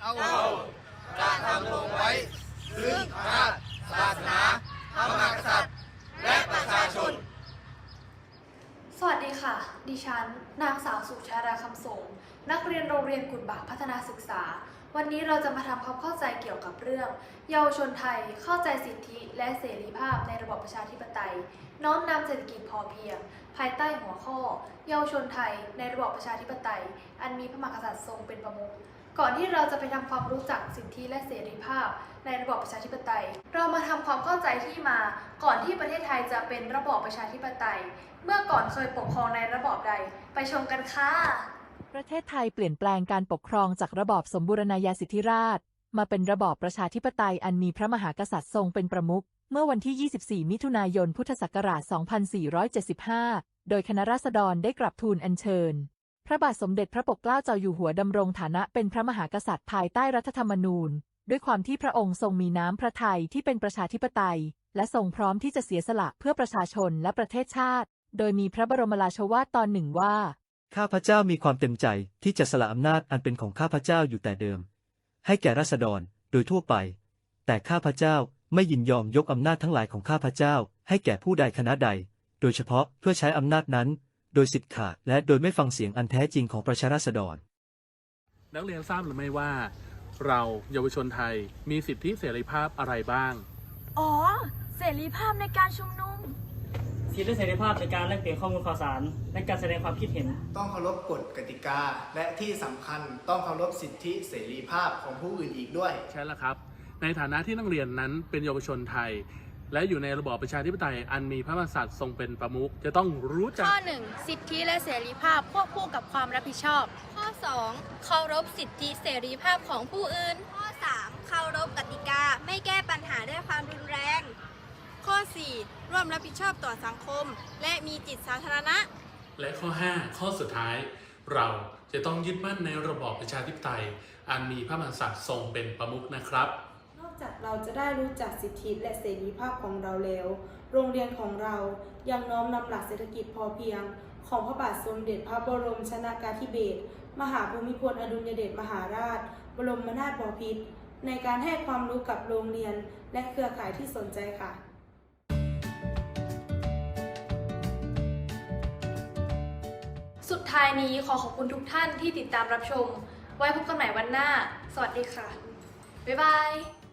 เอาการทำลงไว้ซึ่งชาติศาสนาพระมหากษัตริย์ และประชาชน สวัส ดิฉัน นางสาวสุชาดาคำสงนักเรียนโรงเรียนกุฎบากพัฒนาศึกษา วันนี้เราจะมาทำความเข้าใจเกี่ยวกับเรื่อง เยาวชนไทยเข้าใจสิทธิและเสรีภาพในระบอบประชาธิปไตย น้อมนำเศรษฐกิจพอเพียง ภายใต้หัวข้อ เยาวชนไทยในระบอบประชาธิปไตย อันมีพระมหากษัตริย์ทรงเป็นประมุข ก่อนที่เราจะไปทำความรู้จักสิทธิและเสรีภาพ ในระบอบประชาธิปไตย เรามาทำความเข้าใจที่มาก่อนที่ประเทศไทยจะเป็นระบอบประชาธิปไตย เมื่อก่อนเคยปกครองในระบอบใด ไปชมกันค่ะ ประเทศไทยเปลี่ยนแปลงการปกครองจากระบอบสมบูรณาญาสิทธิราช มาเป็นระบอบประชาธิปไตยอันมีพระมหากษัตริย์ทรงเป็นประมุขเมื่อวันที่ 24 มิถุนายน พุทธศักราช 2475 โดยคณะราษฎรได้กลับทูลอัญเชิญ พระบาทสมเด็จพระปกเกล้าเจ้าอยู่หัวดำรงฐานะเป็นพระมหากษัตริย์ภายใต้รัฐธรรมนูญ ด้วยความที่พระองค์ทรงมีน้ำพระทัยที่เป็นประชาธิปไตย และทรงพร้อมที่จะเสียสละเพื่อประชาชนและประเทศชาติ โดยมีพระบรมราชวาทตอนหนึ่งว่า ข้าพเจ้ามีความเต็มใจที่จะสละอำนาจอันเป็นของข้าพเจ้าอยู่แต่เดิม ให้แก่ราษฎรโดยทั่วไป แต่ข้าพเจ้าไม่ยินยอมยกอำนาจทั้งหลายของข้าพเจ้า ให้แก่ผู้ใดคณะใด โดยเฉพาะเพื่อใช้อำนาจนั้น โดยสิทธิ์ขาดและโดยไม่ฟังเสียงอันแท้จริงของประชาราษฎร นักเรียนทราบหรือไม่ว่า เราเยาวชนไทยมีสิทธิเสรีภาพอะไรบ้าง อ๋อ เสรีภาพในการชุมนุม สิทธิและเสรีภาพในการแลกเปลี่ยนข้อมูลข่าวสาร และการแสดงความคิดเห็น ต้องเคารพกฎกติกา และที่สำคัญต้องเคารพสิทธิเสรีภาพของผู้อื่นอีกด้วย ใช่แล้วครับ ในฐานะที่นักเรียนนั้นเป็นเยาวชนไทย และอยู่ในระบอบประชาธิปไตยอันมีพระมหากษัตริย์ทรงเป็นประมุขจะต้องรู้จัก ข้อ 1 สิทธิและเสรีภาพควบคู่กับความรับผิดชอบ ข้อ 2 เคารพสิทธิเสรีภาพของผู้อื่น ข้อ 3 เคารพกติกาไม่แก้ปัญหาด้วยความรุนแรง ข้อ 4 ร่วมรับผิดชอบต่อสังคม และมีจิตสาธารณะ และข้อ 5 ข้อสุดท้าย เราจะต้องยึดมั่นในระบอบประชาธิปไตย อันมีพระมหากษัตริย์ทรงเป็นประมุขนะครับนอก จากเราจะได้รู้จักสิทธิและเสรีภาพของเราแล้ว โรงเรียนของเรายังน้อมนำหลักเศรษฐกิจพอเพียง ของพระบาทสมเด็จพระบรมชนากาธิเบศรมหาภูมิพลอดุลยเดชมหาราช บรมนาถบพิตรในการให้ความรู้กับโรงเรียนและเครือข่ายที่สนใจค่ะสุดท้ายนี้ขอขอบคุณทุกท่านที่ติดตามรับชม ไว้พบกันใหม่วันหน้า สวัสดีค่ะ บ๊ายบาย